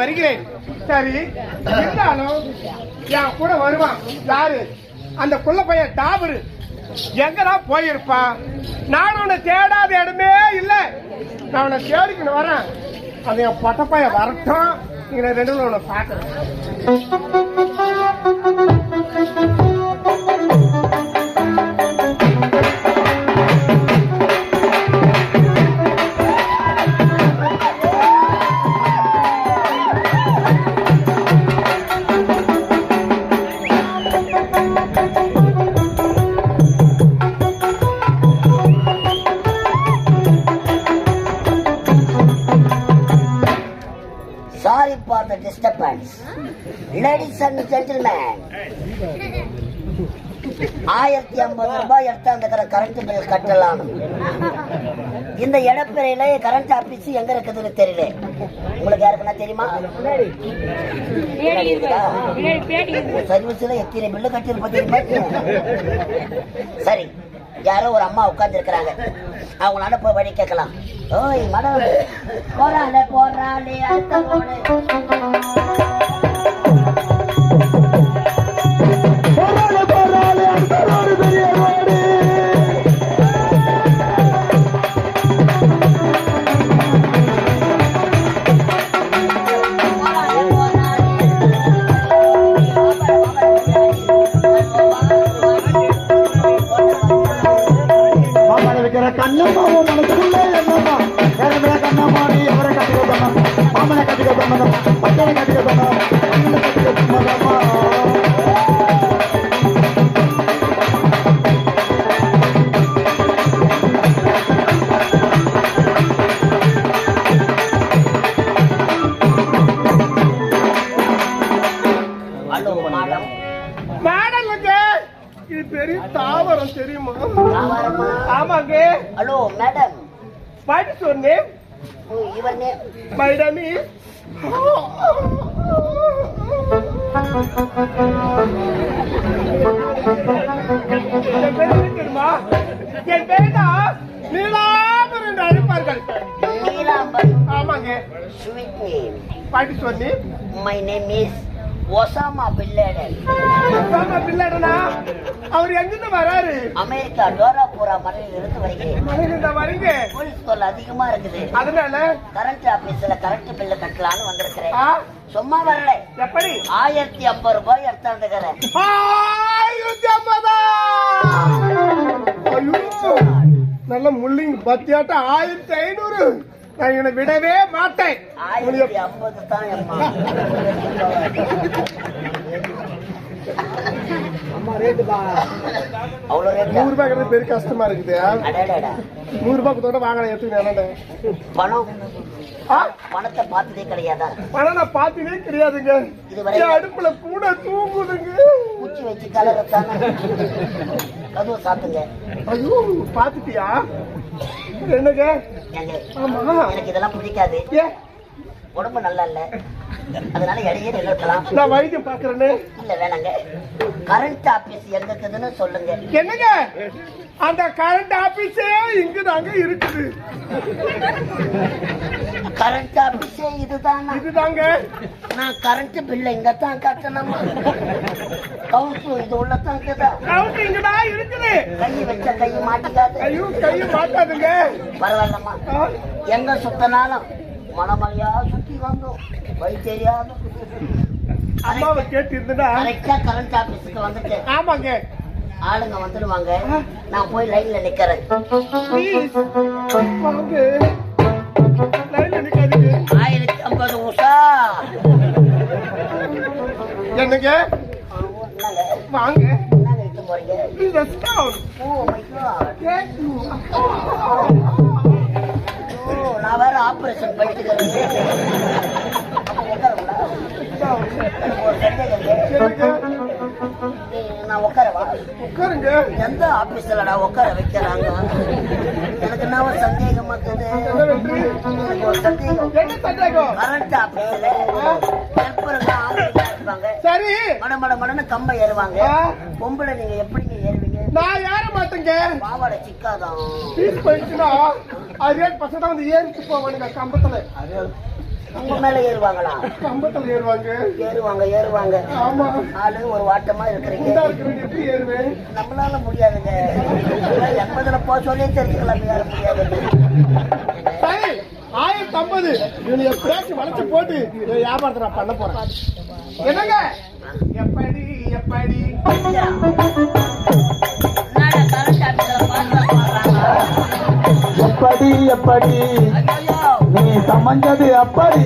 வருகிறேன். சரி இருந்தாலும் என் கூட வருவான். யாரு? அந்த குள்ள பையன் டாபரு. எங்கதான் போயிருப்பான் நான் உன்னை தேடாத இடமே இல்ல. நான் உன்னை தேடிக்கணும் வரேன். அது என் பட்டப்பைய வரட்டும். நீங்க ரெண்டு உன்னை பாக்குறேன் disturbance. Ladies and gentlemen. ஆயிரத்தி ஐம்பது ரூபாய் எடுத்தாந்துக்கிற கரண்ட் பில் கட்டலாம். இந்த இடப்பிறையில கரண்ட் ஆபீஸ் எங்க இருக்குதுன்னு தெரியல. உங்களுக்கு யாருக்குன்னா தெரியுமா? சர்வீஸ்ல எத்தனை பில்லு கட்டியிருப்ப தெரியுமா? சரி. யாரோ ஒரு அம்மா உட்கார்ந்துருக்கிறாங்க. அவங்களால போய் வழி கேட்கலாம். ஓய் மடம் போறாளே போறாளே அடுத்த மாமனை கட்டிக்க சொன்னதா பச்சனை கட்டிக்க சொன்னா மண்ணனை கட்டிக்க சொன்னதாம்மா ஹலோ மேடம் மேடலுங்க இது பெரிய தாவரம் தெரியுமா? ஆமாங்க. Hello madam. பாட்டு சொன்னேன். பாட்டு சொன்னேன் my name is Osama bin Laden ஆமா பிள்ளைடனா அவர் எங்கிருந்து வராரு? அமெரிக்கா டோராபுரா மலையில் இருந்து வருகிறேன். மலையில இந்த வரீங்க. போலீஸ் தொல்லை அதிகமா இருக்குது. அதனால? கரண்ட் ஆபீஸ்ல கரண்ட் பில்லு கட்டலாம்னு வந்திருக்கிறேன். சும்மா வரல. எப்படி? ஆயிரத்தி ஐம்பது ரூபாய் எடுத்தாந்துக்கிறேன் ஆயிரத்தி ஐம்பதா? நல்ல முள்ளிங் பத்தியாட்ட? ஆயிரத்தி ஐநூறு. நான் இவனை விடவே மாட்டேன். நூறு ரூபாய் பெரிய கஷ்டமா இருக்குது? நூறு ரூபாய் கொடுத்தோட வாங்கின எடுத்துக்கிறேன் பணம்? பணத்தை பார்த்ததே கிடையாதா? பணம் நான் பார்த்ததே கிடையாதுங்க. அடுப்புல கூட தூங்குதுங்க. பூச்சி வச்சு கலரத்தானே? கதவு சாத்துங்க. ஐயோ பாத்துட்டியா என்னங்க? எனக்கு இதெல்லாம் பிடிக்காது. உடம்பு நல்லா இல்ல. அதனால இடையே நிறுத்தலாம் நான் வைத்தியம் பாக்குறேன்னு இல்ல வேணாங்க. கரண்ட் ஆபீஸ் எங்க இருக்குதுன்னு சொல்லுங்க. என்னங்க? அந்த கரண்ட் ஆபீஸே இங்க தாங்க இருக்குது. கரண்ட் ஆபீஸே இதுதானா? இதுதாங்க. நான் கரண்ட் பில்ல இங்க தான் கட்டணுமா? கவுன்சு இது இருக்குதா? இங்க தான் இருக்குது கை வச்ச கை மாட்டிக்காது. ஐயோ கை மாட்டாதுங்க. பரவாயில்லம்மா. எங்க சுத்தினாலும் மனமலையா சுத்தி வந்தோம். தெரியாது அம்மாவை கேட்டு இருந்தா கரெக்டா கரண்ட் ஆபீஸுக்கு வந்துட்டு ஆமாங்க. ஆளுங்க வந்துடுவாங்க நான் போய் லைன்ல நிக்கிறேன். Please, let's down. Oh my god Thank you. Oh நான் வேற ஆபரேஷன் பண்ணிட்டு நான் உட்காரவா? உட்காருங்க. எந்த ஆபீஸ்லடா உட்கார வைக்கிறாங்க எனக்கு என்ன ஒரு சந்தேகமா இருக்குது? எனக்கு ஒரு சந்தேகம். கரண்ட் ஆபீஸ்ல இருப்பாங்க சரி. மட மட மடன்னு கம்ப ஏறுவாங்க. பொம்பளை நீங்க எப்படிங்க ஏறுவீங்க? நான் ஏற மாட்டேங்க. பாவாடை சிக்காதான் பீஸ் போயிடுச்சுன்னா அதே பசங்க தான் வந்து ஏறிட்டு போவானுங்க கம்பத்துல. உங்க மேல ஏறுவாங்களா? கம்பத்துல ஏறுவாங்க. ஏறுவாங்க ஏறுவாங்க. ஆமா. ஆளு ஒரு வாட்டமா இருக்கிறீங்க. எப்படி ஏறுவேன்? நம்மளால முடியாதுங்க. எண்பதுல போக சொல்லி தெரிஞ்சுக்கலாம் முடியாது. ஆயிரத்தி ஐம்பது. இவனை எப்படியாச்சும் வளைச்சு போட்டு வியாபாரத்தை நான் பண்ண போறேன். என்னங்க? எப்படி எப்படி? எப்படி எப்படி? நீ சமைஞ்சது அப்படி.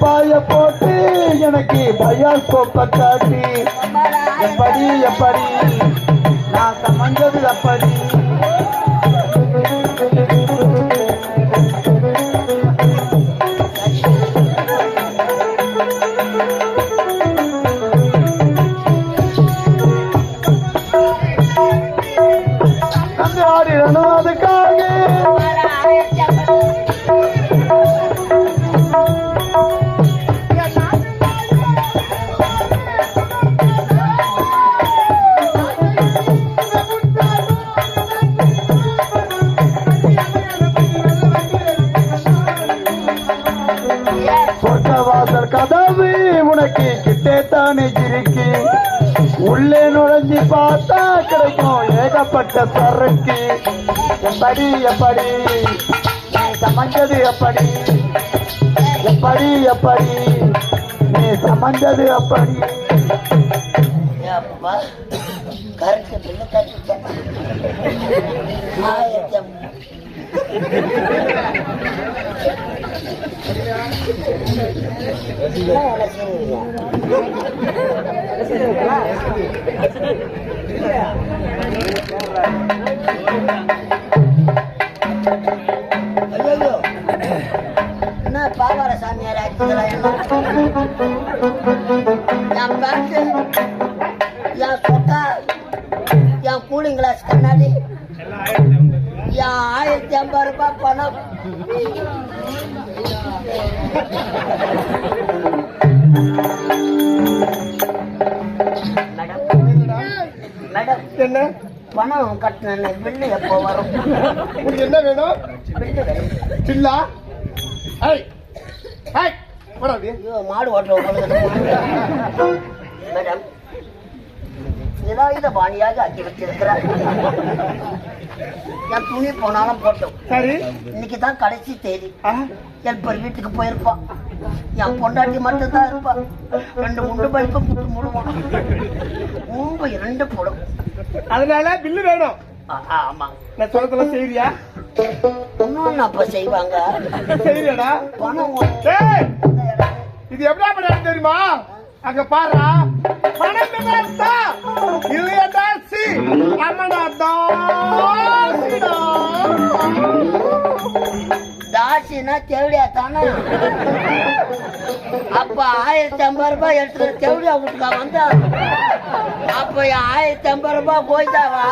பாய போட்டு எனக்கு பயாஸ்கோப்ப காட்டி. எப்படி எப்படி? நான் சமைஞ்சது அப்படி ஏகப்பட்ட சரக்கு எப்படி எப்படி நீ சமைஞ்சது எப்படி எப்படி எப்படி நீ சமைஞ்சது அப்பா. கரெக்ட் பில்லு கட்டிட்டேன் ஆயிரத்தி ஐம்பது. என்ன வேலை? கூலிங் கிளாஸ் கண்ணாடி ஆயிரத்தி ஐம்பது ரூபாய் பணம் என்ன பணம் கட்டின பில்லு எப்போ வரும் உங்களுக்கு என்ன வேணும்? பில்லு வேணும் சில்லா ஐய் ஐய் மாடு ஓட்டுற மேடம் விதாயுத பாணியாக ஆக்கி வச்சிருக்கிறார். என் துணி போனாலும் போட்டோம். சரி. இன்னைக்கு தான் கடைசி தேதி. என் வீட்டுக்கு போயிருப்பான் என் பொண்டாட்டி மட்டும் தான் இருப்பா. ரெண்டு முண்டு பைப்பை புட்டு முடுவான். மூம்பு இரண்டு போடும். அதனால பில்லு வேணும். ஆமா. நான் சொல்றதெல்லாம் செய்யறியா இன்னொன்னு அப்ப செய்வாங்க. செய்யறியாடா பணம் இது எப்படி தெரியுமா? அங்க பாருடா என்ன தேவடியா தானே? அப்ப ஆயிரத்தி ஐம்பது ரூபாய் எடுத்துக்கிற தேவடியா வீட்டுக்கா வந்தா? அப்ப ஆயிரத்தி ஐம்பது ரூபாய் போய்தாவா